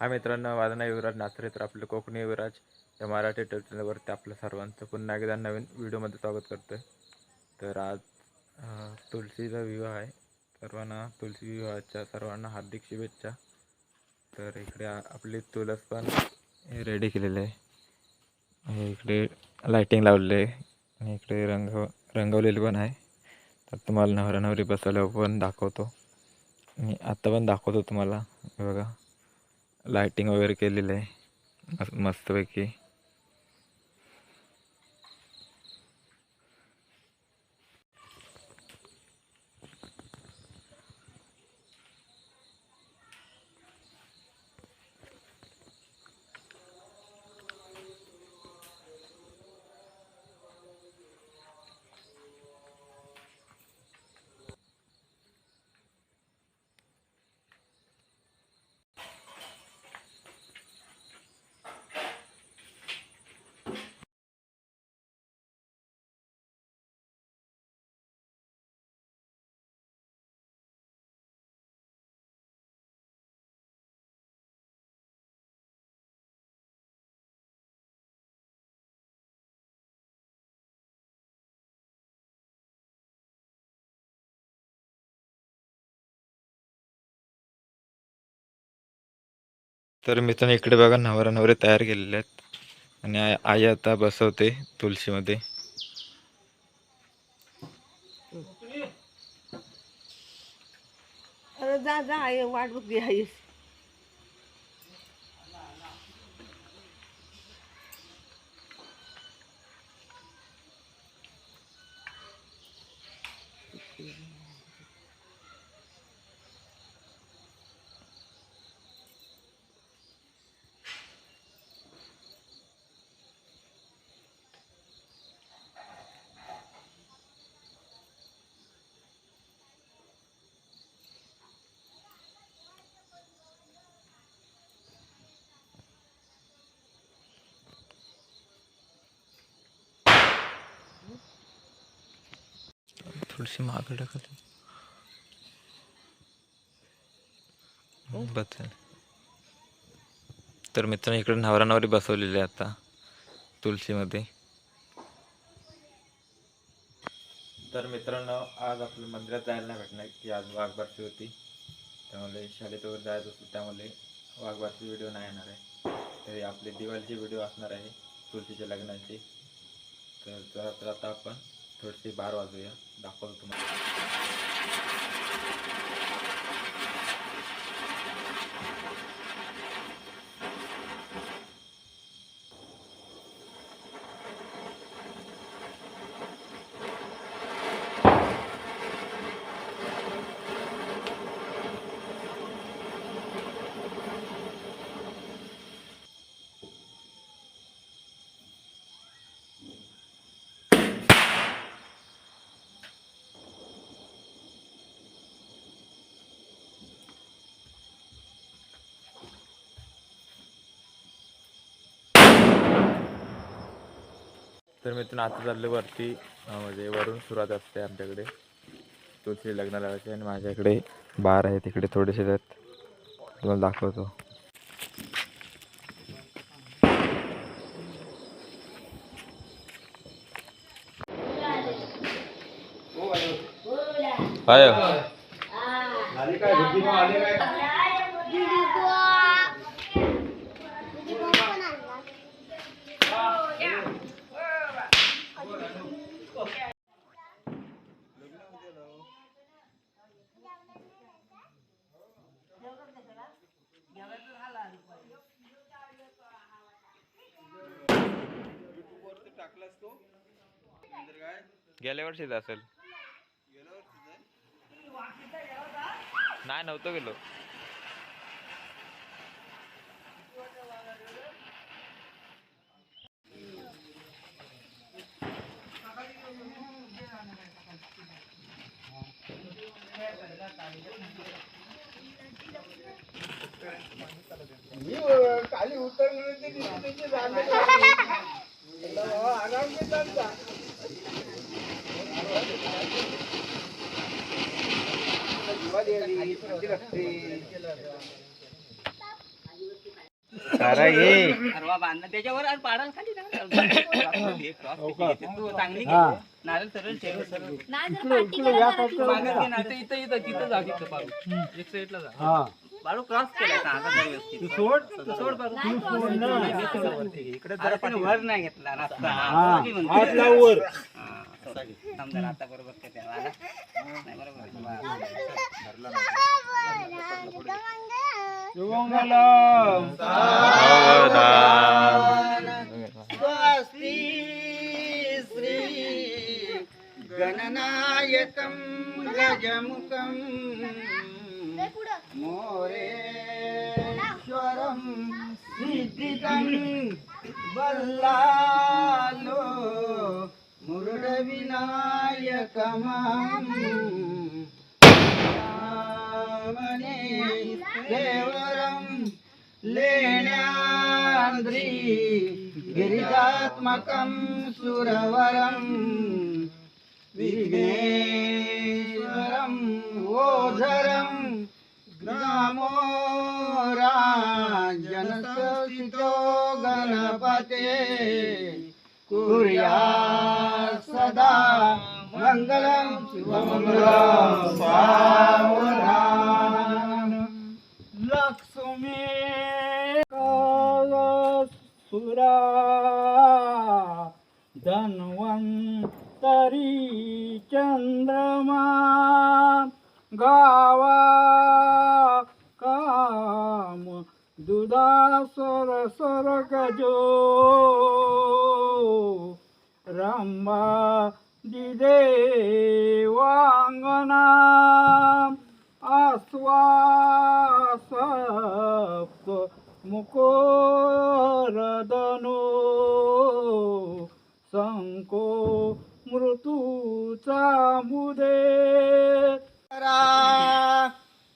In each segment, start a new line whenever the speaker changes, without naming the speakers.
हा मित्रांनो माझं नाव युवराज नाचरे तर आपलं कोकणी युवराज या मराठी युट्यूब चॅनलवरती आपलं सर्वांचं पुन्हा एकदा नवीन व्हिडिओमध्ये स्वागत करतो तर आज तुलसीचा विवाह आहे. सर्वांना तुलसी विवाहाच्या सर्वांना हार्दिक शुभेच्छा. तर इकडे आपली तुलस पण रेडी केलेली आहे. इकडे लायटिंग लावलेली आहे. आणि इकडे रंग रंगवलेली पण आहे. तर तुम्हाला नवरा नवरी बसवल्यावर पण दाखवतो. मी आत्ता पण दाखवतो तुम्हाला. बघा. लायटिंग वगैरे केलेलं आहे. मस्त मस्तपैकी. तर मित्रांनो इकडे बघा नवरा नवरे तयार केलेले आहेत. आणि आई- आता बसवते तुळशीमध्ये.
जा जा आई वाट बघ आई
थोडीशी मागं टाकत बसेल तर मित्रांनो इकडे नवरा नवरी बसवलेले आहे आता तुळशीमध्ये तर मित्रांनो आज आपल्या मंदिरात जायला नाही भेटणार की आज वाघबारची होती. त्यामुळे शाळेत वगैरे जायचं होतं त्यामुळे वाघबारची व्हिडिओ नाही येणार आहे. तरी आपली दिवाळीची व्हिडिओ असणार आहे तुळशीच्या लग्नाची. तर तर आता आपण थोडेसे बार वाजूया. दाखवतो तुम्हाला. तर मित्रांनो आता चाललं वरती म्हणजे वरून सुरुवात असते आमच्याकडे. तुळशी लग्न लावायचे आणि माझ्याकडे बार आहे तिकडे थोडेसे आहेत. तुम्हाला दाखवतो. काय? गेल्या वर्षीच असेल. नाही नव्हतं गेलो.
खाली उतरले ते दिसते झाले आराम घेतात का दिवाळी आली, थंडी लागते.
खरा घे
अरवा बांधणं त्याच्यावर आणि पाडाल खाली ना. cross किती घेते तू चांगली घे. नारळ सरळ ठेव सरळ मागं घे नारळ. इथं इथं तिथं जा तिथं बाळू एक साईडला जा. बाळू क्रॉस सोड सोड बाळू. इकडे जरा वर नाही घेतला रस्ता. वर. समजा आता बरोबर काय त्याला आला? नाही बरोबर आहे.
स्वस्ति श्री गणनायकं गजमुखं मोरेश्वरं सिद्धितं बल्लालो मुरुडविनायकमं रामने देवरं लेण्याद्री गिरिजात्मकं सुरवरं विघ्नेश्वरं ओझरं ग्रामो राजनसुतो गणपते कुर्या सदा मङ्गलं शिवमङ्गलं मृत्यूचा मुदे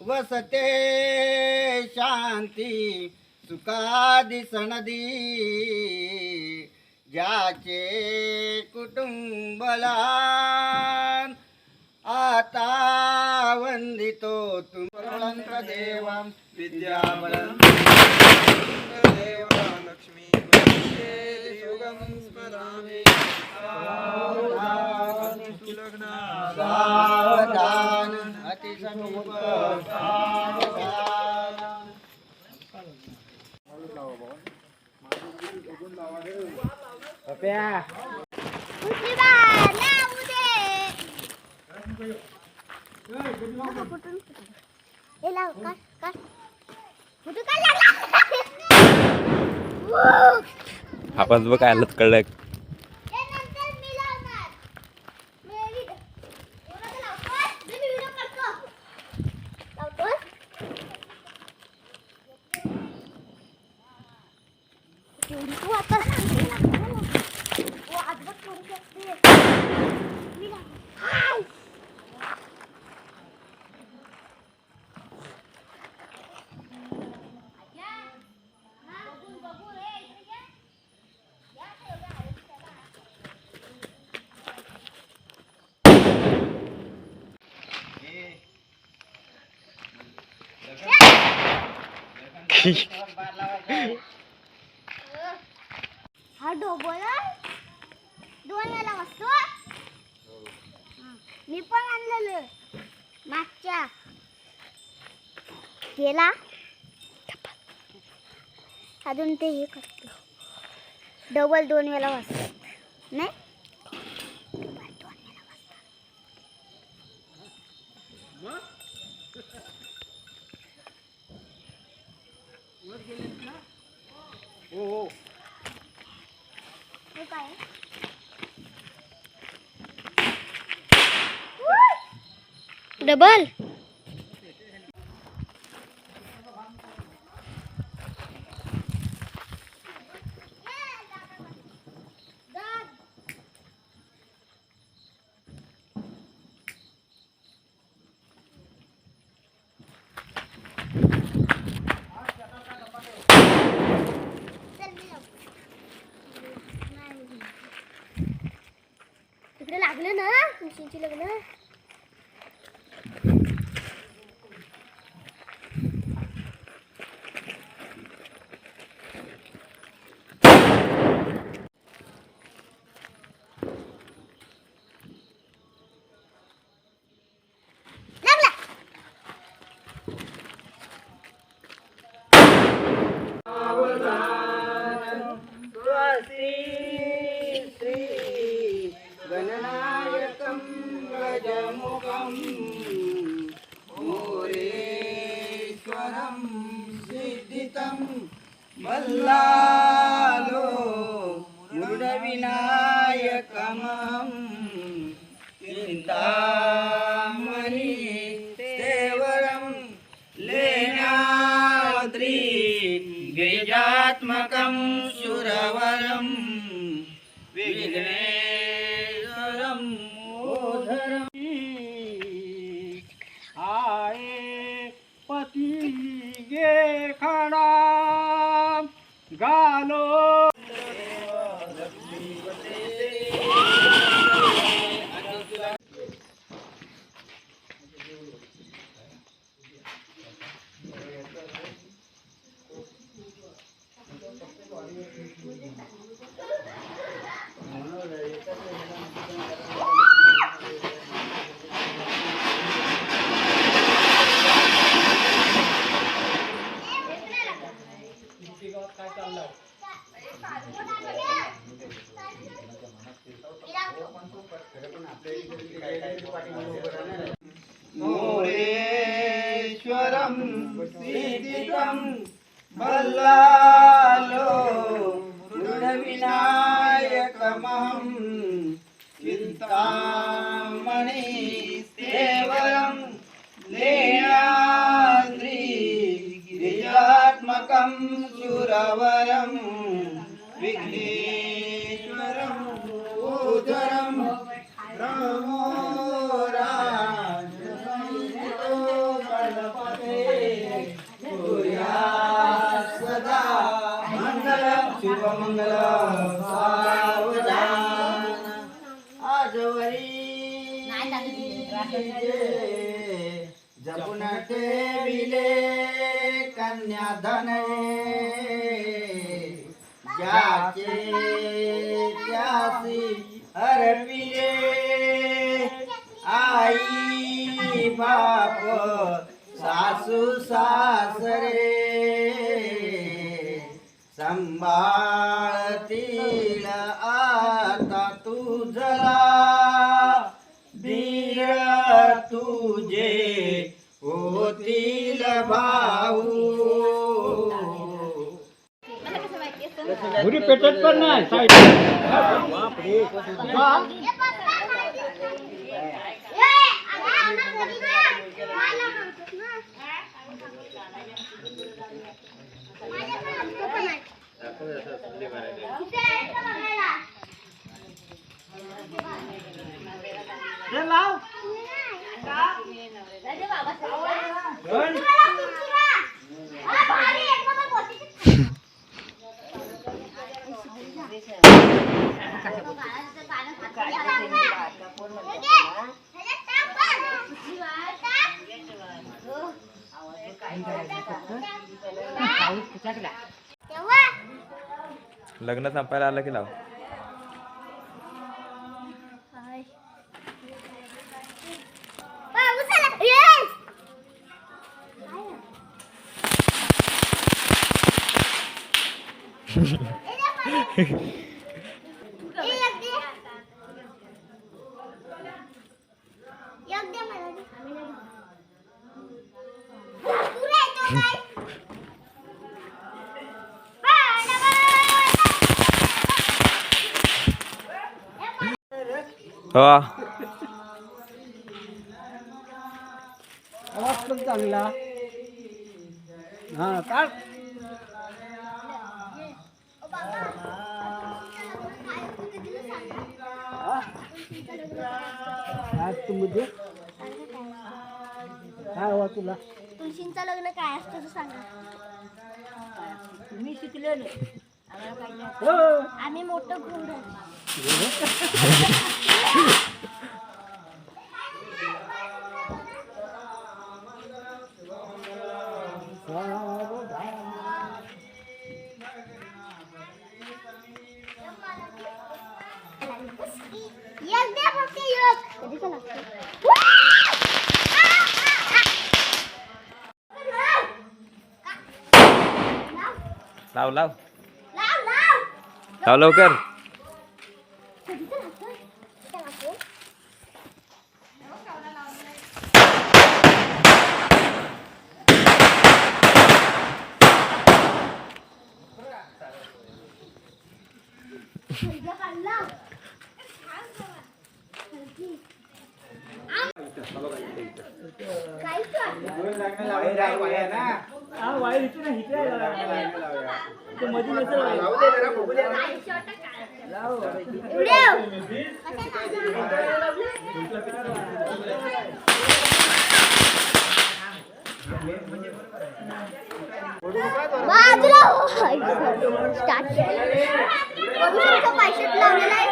वसते शांती सुखादी सणदी ज्याचे कुटुंबला आता वंदितो तुमरंत देवं विद्याबलं युगं स्मरामि सावधान अतिसमीप सावधान
आपण बघ काय हालत कळलं.
हा ढोबळा दोन वेळा वाजतो मी पण आणलेलं. मागच्या. गेला अजून ते हे करतो. डबल दोन वेळा वाजतात. नाही डबल दोन वेळा वाजतात. हे काय डबल तिकडे लागलं ना तुळशीची लग्न
సీతం సీతితం బల్లాలో దృఢ వినాయకమహం చింతామణి సేవలం లేనాద్రి గిరిజాత్మకం సురవరం విఘ్నేశ్వరం सावधान। आजवरी जपुन ठेविले कन्याधने ज्याचे त्यासी अर्पिले आई बाप सासू सासरे। संभाळतील आता तुझला धीर तुझे होतील भाऊ.
पेटत पण नाही
लग्न संपायला आलं की हो.
आवाज पण चांगला. हा काढ. आज तू मध्ये काय हवा तुला?
तुळशींचं लग्न काय असतं ते सांगा.
मी शिकलेलो
हो.
आम्ही मोठं गुंड एक द्या फक्त एक कधीचा लागतो
लाव लाव
लाव लाव
लाव लवकर
कधीचा लागतो कधीचा लागतो
हा वायर इथे ना इथे आहे. ते मध्ये नसेल वायर.
बाजूला हो. स्टार्ट बघू शकतो काय शर्ट लावलेला आहे.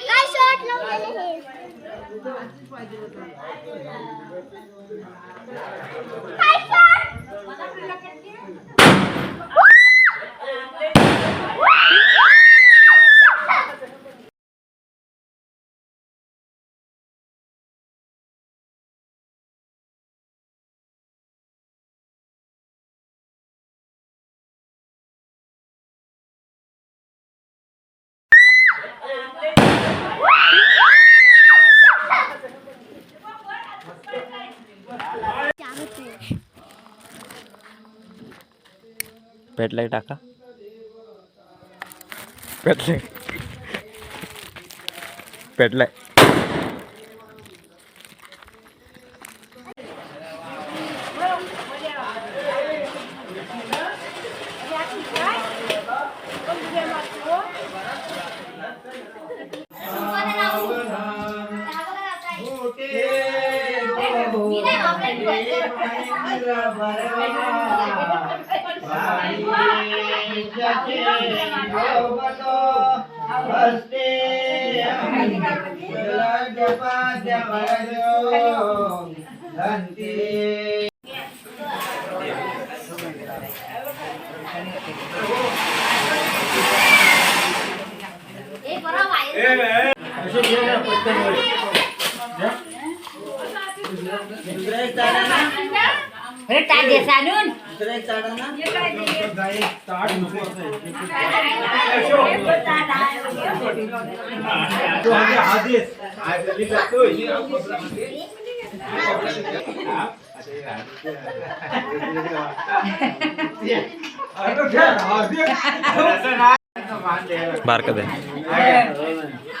काय शर्ट लावलेले हे? काय शर्ट?
पेटलाय टाका. पेटलाय पेटलाय बारका दे
काय
एकच
हम्म.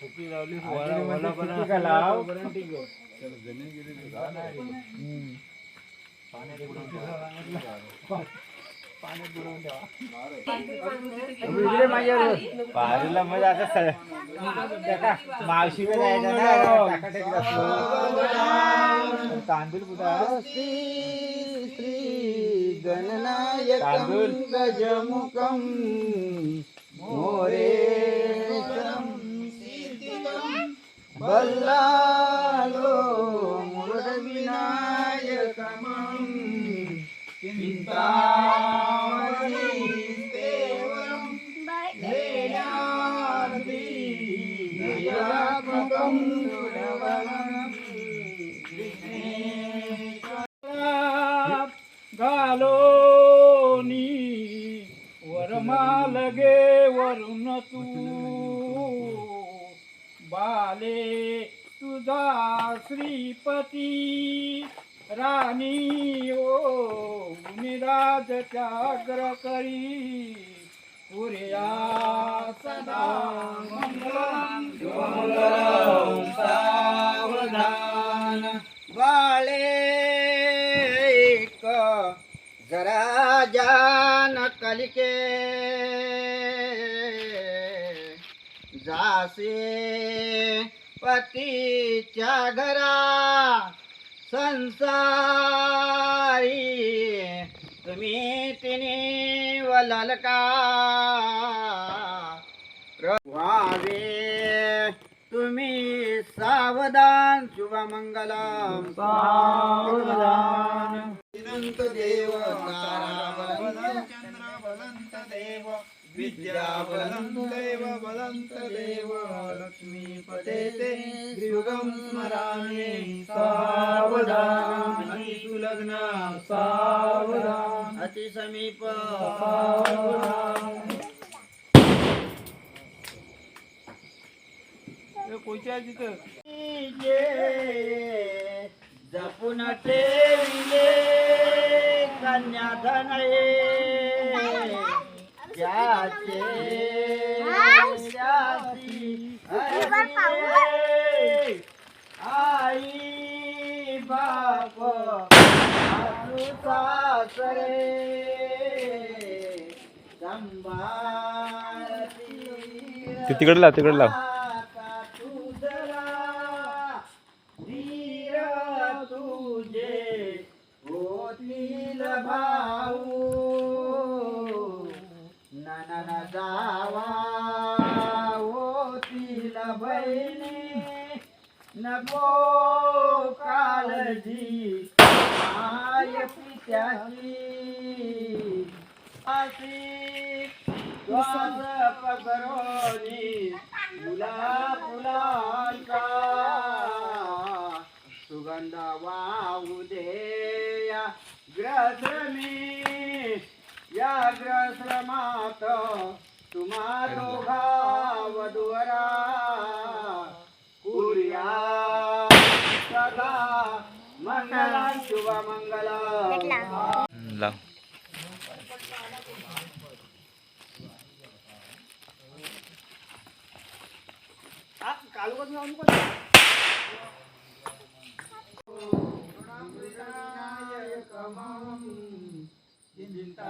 येतो. चुकी का लाव? हम्म. इकडे माझ्या बाजूला म्हणजे आता असलो. तांदूळ कुठं तांदूळ. गजमुखम मोरेशम
బల్లాలో మురళ వినాయకమం చింతామణి దేవం ధ్యేయాద్రి నయాత్మకం निराज त्याग्र करी. पुर्या सदा मंगलम. सावधान.
वाळे जरा जान कलिके. जासे पतीच्या घरा संसारी. तुम्ही तिने वलल का व्हावे तुम्ही सावधान शुभमंगलम. सावधान. अनंत देव तारा बलंत चंद्र बलंत देव. विद्या बलंत देव बलंत देव लक्ष्मी पतेते युगम स्मरामी। सावधान सुलग्न सावधान। अति समीप। जे जपून ठेविले कन्याधन त्याचे आई बाप सासरे संभाळती
तिकडे लाव तिकडे लाव.
नको काळजी माय पित्याची अशी श्वास पकरोनी मुला फुलांचा सुगंध वाहू दे या ग्रसमी या ग्रसमात तुम्हा दोघा वधुवरा మంగళం శుభ మంగళం
ఇంత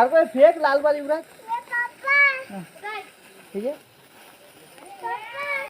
लाव
फेक लाल बाल युवराज ठीक आहे?